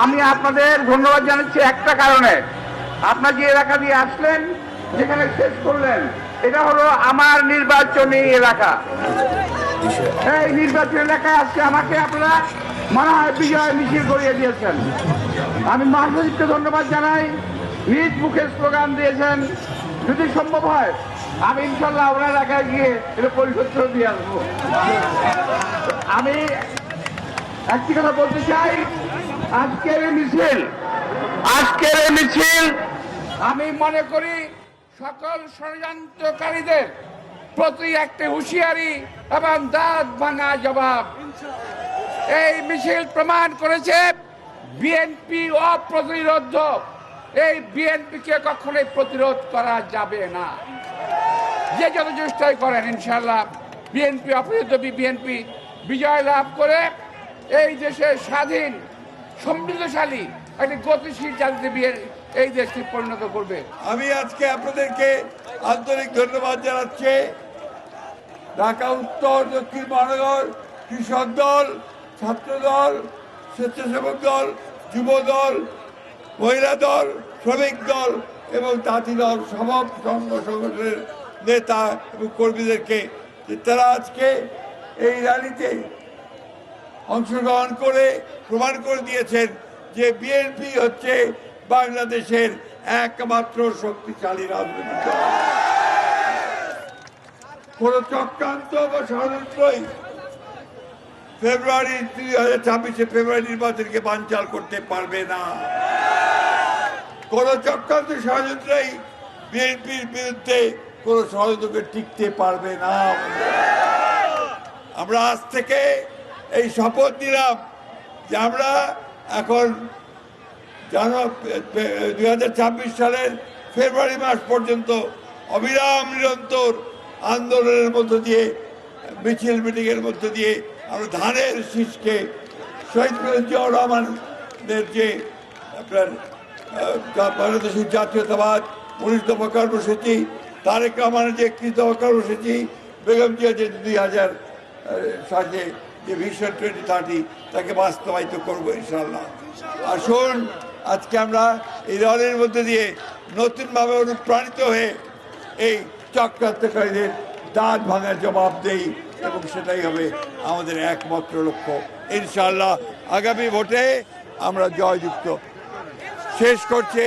আমি আপনাদের ধন্যবাদ জানাচ্ছি একটা কারণে। আপনার যে এলাকা দিয়ে আসলেন, যেখানে শেষ করলেন, এটা হলো আমার নির্বাচনী এলাকা। এই নির্বাচনী এলাকায় আজকে আমাকে আপনারা মনে হয় বিজয় মিছিল করিয়ে দিয়েছেন। আমি মহাসচিবকে ধন্যবাদ জানাই। নিজ মুখে স্লোগান দিয়েছেন, যদি সম্ভব হয়, আমি ইনশাল্লাহ আপনার এলাকায় গিয়ে এটা পরিশোধ করে দিয়ে আসব। আমি একটি কথা বলতে চাই। আজকের মিছিল আজকের মিছিল আমি মনে করি সকল ষড়যন্ত্রকারীদের প্রতি একটি হুঁশিয়ারি এবং দাঁত ভাঙা জবাব। এই মিছিল প্রমাণ করেছে বিএনপি অপ্রতিরোধ। এই বিএনপিকে কখনোই প্রতিরোধ করা যাবে না। যে যত চেষ্টাই করেন ইনশাল্লাহ বিএনপি অপরাজিত বিএনপি বিজয় লাভ করে এই দেশের স্বাধীন সমৃদ্ধশালী, একটি গতিশীল জাতিতে বিয়ে- এই দেশকে পরিণত করবে। আমি আজকে আপনাদেরকে আন্তরিক ধন্যবাদ জানাচ্ছি। ঢাকা উত্তর, দক্ষিণ মহানগর, কৃষক দল, ছাত্র দল, স্বেচ্ছাসেবক দল, যুব দল, মহিলা দল, শ্রমিক দল এবং তাঁতি দল সব সংঘ সংগঠনের নেতা এবং কর্মীদেরকে যে তারা আজকে এই র্যালিতে অংশগ্রহণ করে, প্রমাণ করে দিয়েছেন যে বিএনপি হচ্ছে বাংলাদেশের একমাত্র শক্তিশালী রাজনৈতিক দল। কোন চক্রান্ত বা ষড়যন্ত্রই ফেব্রুয়ারি দুই হাজার ছাব্বিশে ফেব্রুয়ারি নির্বাচনকে বানচাল করতে পারবে না। কোন চক্রান্ত, ষড়যন্ত্রই বিএনপির বিরুদ্ধে কোন ষড়যন্ত্রকে টিকতে পারবে না। আমরা আজ থেকে এই শপথ নিলাম যে আমরা এখন দুই হাজার ছাব্বিশ সালের ফেব্রুয়ারি মাস পর্যন্ত অবিরাম নিরন্তর আন্দোলনের মধ্য দিয়ে, মিছিল মিটিংয়ের মধ্য দিয়ে আমরা ধানের শীষকে শহীদ জিয়াউর রহমানের যে আপনার বাংলাদেশের জাতীয়তাবাদ উনিশ দফা কর্মসূচি, তারেক রহমানের যে একত্রিশ দফা কর্মসূচি, বেগম জিয়া যে দুই হাজার সালে যে ভিশন টোয়েন্টি থার্টি তাকে বাস্তবায়িত করব ইনশাল্লাহ আসুন, আজকে আমরা এই দলের মধ্যে দিয়ে নতুনভাবে অনুপ্রাণিত হয়ে এই চক্রান্তকারীদের দাঁত ভাঙার জবাব দেই, এবং সেটাই হবে আমাদের একমাত্র লক্ষ্য। ইনশাল্লাহ আগামী ভোটে আমরা জয়যুক্ত। শেষ করছে।